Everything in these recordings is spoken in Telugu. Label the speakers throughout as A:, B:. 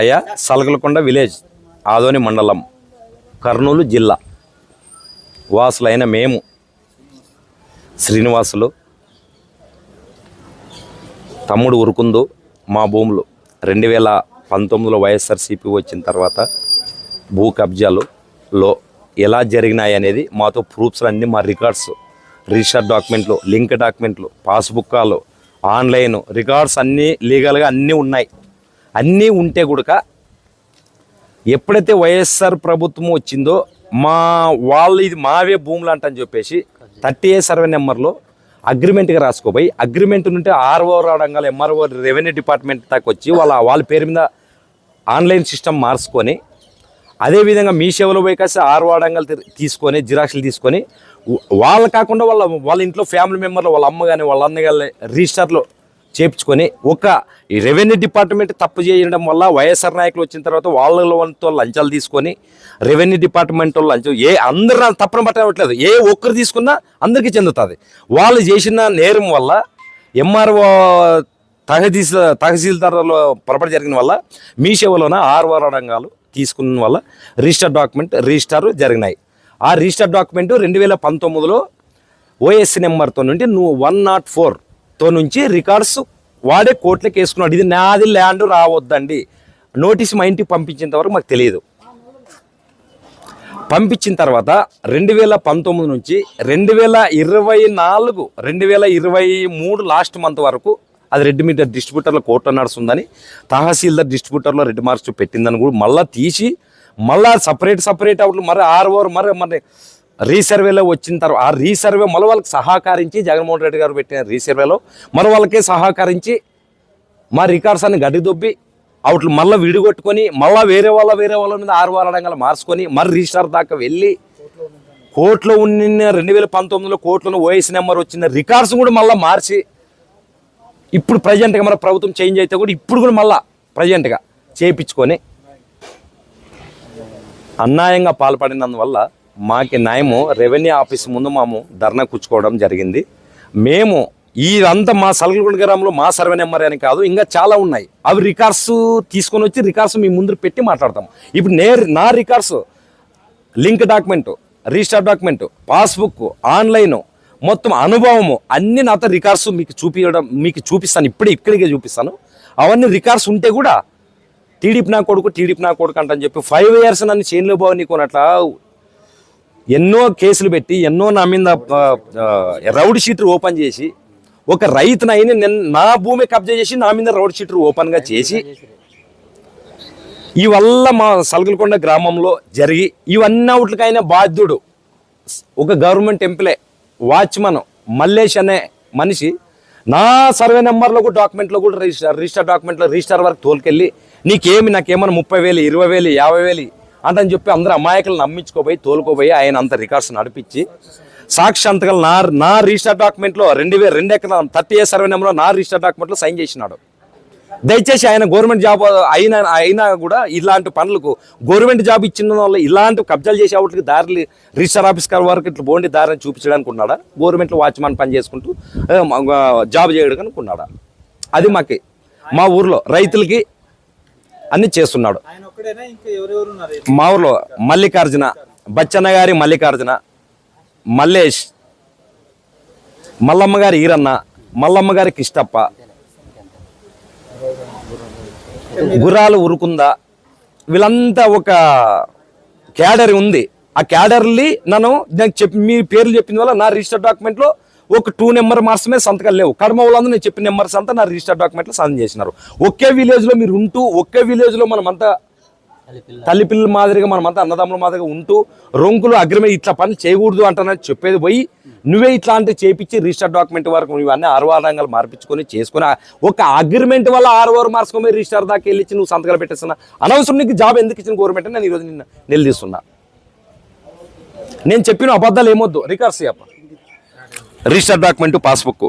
A: అయ్యా సలగలకొండ విలేజ్ ఆదోని మండలం కర్నూలు జిల్లా. వాసులైన మేము శ్రీనివాసులు తమ్ముడు ఉరుకుందు మా భూములు. రెండు వేల పంతొమ్మిదిలో వైఎస్ఆర్సీపీ వచ్చిన తర్వాత భూ కబ్జాలులో ఎలా జరిగినాయి అనేది మాతో ప్రూఫ్స్ అన్నీ మా రికార్డ్స్ రిజిస్టర్ డాక్యుమెంట్లు లింక్ డాక్యుమెంట్లు పాస్బుక్కాలు ఆన్లైన్ రికార్డ్స్ అన్నీ లీగల్గా అన్నీ ఉన్నాయి. అన్నీ ఉంటే కూడా ఎప్పుడైతే వైఎస్ఆర్ ప్రభుత్వం వచ్చిందో మా వాళ్ళు ఇది మావే భూములు అంటని చెప్పేసి థర్టీ ఏ సర్వే నెంబర్లో అగ్రిమెంట్గా రాసుకోపోయి అగ్రిమెంట్ నుండి ఆర్ఓ రావడంగా ఎంఆర్ఓ రెవెన్యూ డిపార్ట్మెంట్ దాకా వచ్చి వాళ్ళ వాళ్ళ పేరు మీద ఆన్లైన్ సిస్టమ్ మార్చుకొని అదేవిధంగా మీ సేవలో పోయి కాస్త ఆరు వాడంగా తీసుకొని జిరాక్స్లు తీసుకొని వాళ్ళు కాకుండా వాళ్ళ వాళ్ళ ఇంట్లో ఫ్యామిలీ మెంబర్లు వాళ్ళ అమ్మ కానీ వాళ్ళ అన్న కానీ రిజిస్టర్లో చేపించుకొని ఒక ఈ రెవెన్యూ డిపార్ట్మెంట్ తప్పు చేయడం వల్ల వైఎస్ఆర్ నాయకులు వచ్చిన తర్వాత వాళ్ళతో లంచాలు తీసుకొని రెవెన్యూ డిపార్ట్మెంట్ వాళ్ళు లంచం ఏ అందరు తప్పన పట్టట్లేదు ఏ ఒక్కరు తీసుకున్నా అందరికీ చెందుతుంది. వాళ్ళు చేసిన నేరం వల్ల ఎంఆర్ఓ తహదీస్ తహసీల్దారులో పొరపాటు జరిగిన వల్ల మీ సేవలోన ఆర్ఓ రంగాలు తీసుకున్న వల్ల రిజిస్టర్ డాక్యుమెంట్ రిజిస్టర్ జరిగినాయి. ఆ రిజిస్టర్ డాక్యుమెంట్ రెండు వేల పంతొమ్మిదిలో ఓఎస్సీ నెంబర్తో నుండి నువ్వు వన్ నాట్ ఫోర్ తో నుంచి రికార్డ్స్ వాడే కోర్టులకు వేసుకున్నాడు. ఇది నాది ల్యాండ్ రావద్దండి. నోటీస్ మా ఇంటికి పంపించేంత వరకు మాకు తెలియదు. పంపించిన తర్వాత రెండు వేల పంతొమ్మిది నుంచి రెండు వేల ఇరవై నాలుగు రెండు వేల ఇరవై మూడు లాస్ట్ మంత్ వరకు అది రెడ్ మీటర్ డిస్ట్రిబ్యూటర్లో కోర్టు నడుస్తుందని తహసీల్దార్ డిస్ట్రిబ్యూటర్లో రెడ్ మార్క్స్ పెట్టిందని కూడా మళ్ళీ తీసి మళ్ళీ సపరేట్ సపరేట్ అవుట్లు మరి ఆరు ఓవర్ మరి మరి రీసర్వేలో వచ్చిన తర్వాత ఆ రీసర్వే మళ్ళీ వాళ్ళకి సహకరించి జగన్మోహన్ రెడ్డి గారు పెట్టిన రీసర్వేలో మన వాళ్ళకే సహకరించి మా రికార్డ్స్ అన్ని గడ్డిదొబ్బి అవుట్లు మళ్ళీ విడిగొట్టుకొని మళ్ళీ వేరే వాళ్ళ వేరే వాళ్ళ మీద ఆరు వారడంగా మార్చుకొని మరి రిజిస్టర్ దాకా వెళ్ళి కోర్టులో ఉన్న రెండు వేల పంతొమ్మిదిలో కోర్టులో ఓఎస్ నెంబర్ వచ్చిన రికార్డ్స్ కూడా మళ్ళీ మార్చి ఇప్పుడు ప్రజెంట్గా మన ప్రభుత్వం చేంజ్ అయితే కూడా ఇప్పుడు కూడా మళ్ళీ ప్రజెంట్గా చేయించుకొని అన్యాయంగా పాల్పడినందువల్ల మాకి న్యాయము రెవెన్యూ ఆఫీస్ ముందు మేము ధర్నా కూర్చుకోవడం జరిగింది. మేము ఇదంతా మా సలగలగూడ గ్రామంలో మా సర్వే నెంబర్ అని కాదు ఇంకా చాలా ఉన్నాయి. అవి రికార్డ్స్ తీసుకొని వచ్చి రికార్డ్స్ మీ ముందు పెట్టి మాట్లాడతాం. ఇప్పుడు నే నా records link document register document passbook online మొత్తం అనుభవము అన్ని నాతో రికార్డ్స్ మీకు చూపించడం మీకు చూపిస్తాను ఇప్పుడే ఇక్కడికే చూపిస్తాను. అవన్నీ రికార్డ్స్ ఉంటే కూడా టీడీపీ నా కొడుకు టీడీపీ నా కొడుకు అంటని చెప్పి ఫైవ్ ఇయర్స్ నన్ను చేనులో బావ నీకోనట్లా ఎన్నో కేసులు పెట్టి ఎన్నో నా మీద రౌడ్ షీటర్ ఓపెన్ చేసి ఒక రైతునైనా నేను నా భూమి కబ్జా చేసి నా మీద రౌడ్ షీటర్ ఓపెన్గా చేసి ఈ వల్ల మా సలగలకొండ గ్రామంలో జరిగి ఇవన్నీ అవుట్లకైనా బాధ్యుడు. ఒక గవర్నమెంట్ ఎంప్లాయ్ వాచ్మన్ మల్లేష్ అనే మనిషి నా సర్వే నెంబర్లో కూడా డాక్యుమెంట్లో కూడా రిజిస్టర్ రిజిస్టర్ డాక్యుమెంట్లో రిజిస్టర్ వరకు తోలుకెళ్ళి నీకేమి నాకేమైనా ముప్పై వేలు ఇరవై వేలు యాభై వేలు అంటని చెప్పి అందరూ అమాయకులు నమ్మించుకోపోయి తోలుకోపోయి ఆయన అంత రికార్డ్స్ నడిపించి సాక్షాంతకాలు నా నా రిజిస్టర్ డాక్యుమెంట్లో రెండు వేల రెండు ఎకరాల థర్టీ ఏ సర్వే నెంబర్లో నా రిజిస్టర్ డాక్యుమెంట్లో సైన్ చేసినాడు. దయచేసి ఆయన గవర్నమెంట్ జాబ్ అయినా అయినా కూడా ఇలాంటి పనులకు గవర్నమెంట్ జాబ్ ఇచ్చిన వల్ల ఇలాంటి కబ్జాలు చేసే వాటికి దారిని రిజిస్టర్ ఆఫీస్కర్ వరకు ఇట్లా బోండి దారిని చూపించడానికి ఉన్నాడా గవర్నమెంట్లో వాచ్మెన్ పని చేసుకుంటూ జాబ్ చేయడానికి ఉన్నాడా అది మాకి. మా ఊర్లో రైతులకి అన్ని చేస్తున్నాడు. మా ఊర్లో మల్లికార్జున బచ్చన్న గారి మల్లికార్జున మల్లేష్ మల్లమ్మ గారి ఈరన్న మల్లమ్మ గారి కిష్టప్ప గుర్రాలు ఉరుకుందా వీళ్ళంతా ఒక క్యాడర్ ఉంది. ఆ క్యాడర్లీ నన్ను నాకు చెప్పి మీ పేర్లు చెప్పిన వల్ల నా రిజిస్టర్ డాక్యుమెంట్లో ఒక టూ నెంబర్ మార్చమే సంతకాలు లేవు. కడమ వాళ్ళందరూ నేను చెప్పిన నెంబర్స్ అంతా నా రిజిస్టర్ డాక్యుమెంట్లో సంతకం చేసినారు. ఒకే విలేజ్లో మీరు ఉంటూ ఒకే విలేజ్లో మనమంతా తల్లి పిల్లల మాదిరిగా మనమంతా అన్నదమ్ముల మాదిరిగా ఉంటూ రొంకులు అగ్రిమెంట్ ఇట్లా పని చేయకూడదు అంటానని చెప్పేది పోయి నువ్వే ఇట్లాంటి చేపించి రిజిస్టర్ డాక్యుమెంట్ వరకు ఇవన్నీ అన్నీ ఆరు మార్పించుకొని చేసుకుని ఒక అగ్రిమెంట్ వల్ల ఆరువారు మార్చుకొని రిజిస్టర్ దాకా వెళ్ళి నువ్వు సంతకాలు పెట్టేస్తున్నా. అనవసరం నీకు జాబ్ ఎందుకు ఇచ్చిన గవర్నమెంట్ నేను ఈరోజు నిన్న నిలదీస్తున్నా. నేను చెప్పిన అబద్ధాలు ఏమొద్దు. రికార్డ్స్ చెప్ప రిజిస్టర్ డాక్యుమెంట్ పాస్బుక్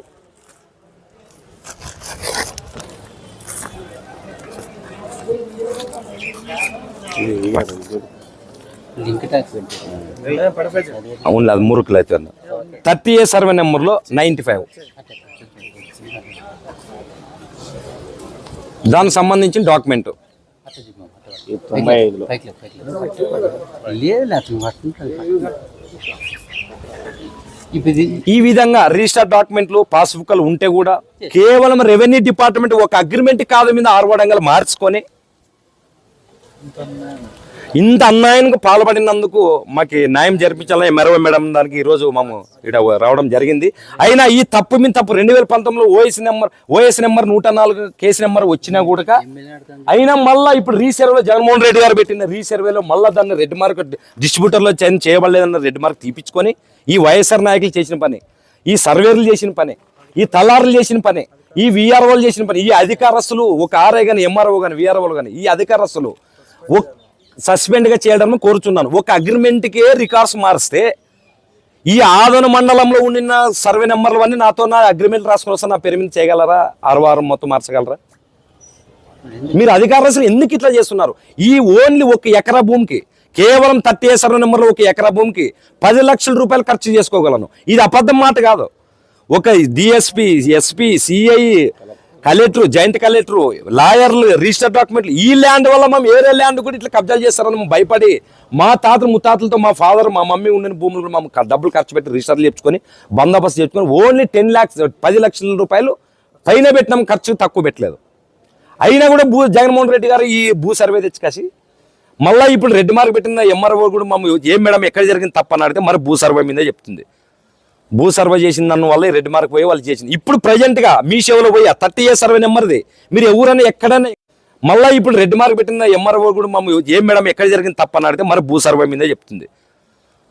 A: అవును అది మురుకులు అయితే థర్టీ ఏ సర్వే నెంబర్లో నైంటీ ఫైవ్. దానికి సంబంధించిన డాక్యుమెంట్.
B: ఈ
A: విధంగా రిజిస్టర్ డాక్యుమెంట్లు పాస్బుక్లు ఉంటే కూడా కేవలం రెవెన్యూ డిపార్ట్మెంట్ ఒక అగ్రిమెంట్ కాదు మీద ఆరువడంగా మార్చుకొని ఇంత అన్యాయానికి పాల్పడినందుకు మాకు న్యాయం జరిపించాలని మెరవ మేడం దానికి ఈరోజు మేము ఇక్కడ రావడం జరిగింది. అయినా ఈ తప్పు మీద తప్పు రెండు వేల పంతొమ్మిదిలో ఓఎస్ నెంబర్ ఓఎస్ నెంబర్ నూట నాలుగు కేసు నెంబర్ వచ్చినా కూడా అయినా మళ్ళీ ఇప్పుడు రీసర్వేలో జగన్మోహన్ రెడ్డి గారు పెట్టిన రీసర్వేలో మళ్ళీ దాన్ని రెడ్ మార్క్ డిస్ట్రిబ్యూటర్లో చేయబడలేదన్న రెడ్ మార్క్ తీపించుకొని ఈ వైఎస్ఆర్ నాయకులు చేసిన పని ఈ సర్వేలు చేసిన పని ఈ తలారులు చేసిన పని ఈ విఆర్ఓలు చేసిన పని ఈ అధికారస్తులు ఒక ఆర్ఐ కానీ ఎంఆర్ఓ కానీ విఆర్ఓలు కానీ ఈ అధికారస్తులు సస్పెండ్గా చేయడం కోరుచున్నాను. ఒక అగ్రిమెంట్కే రికార్డ్స్ మారిస్తే ఈ ఆదన మండలంలో ఉండిన సర్వే నెంబర్లు అన్నీ నాతో నా అగ్రిమెంట్ రాసుకుని వస్తే నా పేరు మీద చేయగలరా? ఆరువారం మొత్తం మార్చగలరా? మీరు అధికారులు ఎందుకు ఇట్లా చేస్తున్నారు? ఈ ఓన్లీ ఒక ఎకరా భూమికి కేవలం థర్టీ ఏ సర్వే నెంబర్లో ఒక ఎకరా భూమికి పది లక్షల రూపాయలు ఖర్చు చేసుకోగలను. ఇది అబద్ధం మాట కాదు. ఒక DSP SP CI collector joint collector లాయర్లు రిజిస్టర్ డాక్యుమెంట్లు ఈ ల్యాండ్ వల్ల మేము వేరే ల్యాండ్ కూడా ఇట్లా కబ్జాలు చేస్తారని మేము భయపడి మా తాతలు ముత్తాతలతో మా ఫాదర్ మా మమ్మీ ఉండిన భూములు కూడా మేము డబ్బులు ఖర్చు పెట్టి రిజిస్టర్లు చెప్పుకొని బందోబస్తు చేసుకొని ఓన్లీ టెన్ ల్యాక్స్ పది లక్షల రూపాయలు పైన పెట్టినాం ఖర్చు తక్కువ పెట్టలేదు. అయినా కూడా భూ జగన్మోహన్ రెడ్డి గారు ఈ భూ సర్వే తెచ్చుకాసి మళ్ళీ ఇప్పుడు రెడ్ మార్క్ పెట్టిన ఎంఆర్ఓ కూడా మమ్మల్ని ఏం మేడం ఎక్కడ జరిగింది తప్పని అడిగితే మరి భూ సర్వే మీదే చెప్తుంది. భూ సర్వే చేసిన దాని వల్ల రెడ్ మార్క్ పోయి వాళ్ళు చేసింది. ఇప్పుడు ప్రజెంట్గా మీ సేవలో పోయా థర్టీ ఏ సర్వే నెంబర్ది మీరు ఎవరైనా ఎక్కడైనా మళ్ళీ ఇప్పుడు రెడ్ మార్క్ పెట్టిన ఎంఆర్ఓ కూడా మమ్మల్ని ఏం మేడం ఎక్కడ జరిగింది తప్పని అడిగితే మరి భూ సర్వే మీదే చెప్తుంది.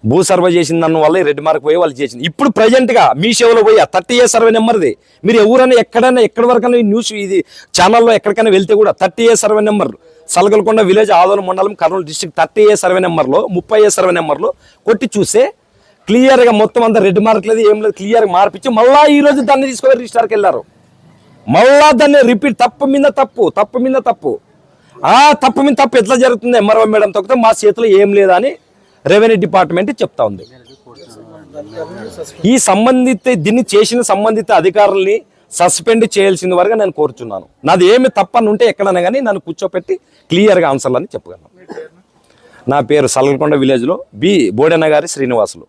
A: భూ సర్వే చేసిన దాని వల్ల రెడ్ మార్క్ పోయి వాళ్ళు చేసింది. ఇప్పుడు ప్రజెంట్గా మీ సేవలో పోయా థర్టీ ఏ సర్వే నెంబర్ది మీరు ఎవరైనా ఎక్కడైనా ఎక్కడి వరకైనా న్యూస్ ఇది ఛానల్లో ఎక్కడికైనా వెళ్తే కూడా thirty A survey number Salagalakonda village ఆదోళన మండలం Kurnool district thirty A survey నెంబర్లో ముప్పై ఏ సర్వే నెంబర్లో కొట్టి చూస్తే క్లియర్గా మొత్తం అంతా రెడ్ మార్క్ లేదు ఏం లేదు క్లియర్గా మార్పించి మళ్ళా ఈ రోజు దాన్ని తీసుకొని రిజిస్టర్కి వెళ్ళారు. మళ్ళా దాన్ని రిపీట్ తప్పు మీద తప్పు తప్పు మీద తప్పు. ఆ తప్పు మీద తప్పు ఎట్లా జరుగుతుంది ఎంఆర్ఓ మేడం తొక్కితే మా చేతిలో ఏం లేదని రెవెన్యూ డిపార్ట్మెంట్ చెప్తా ఉంది. ఈ సంబంధిత దీన్ని చేసిన సంబంధిత అధికారుల్ని సస్పెండ్ చేయాల్సిన వరకు నేను కోరుచున్నాను. నాది ఏమి తప్పని ఉంటే ఎక్కడైనా కానీ నన్ను కూర్చోపెట్టి క్లియర్గా ఆన్సర్లు అని చెప్పగలను నా పేరు సలగకొండ విలేజ్లో బి బోడెన్న గారి శ్రీనివాసులు.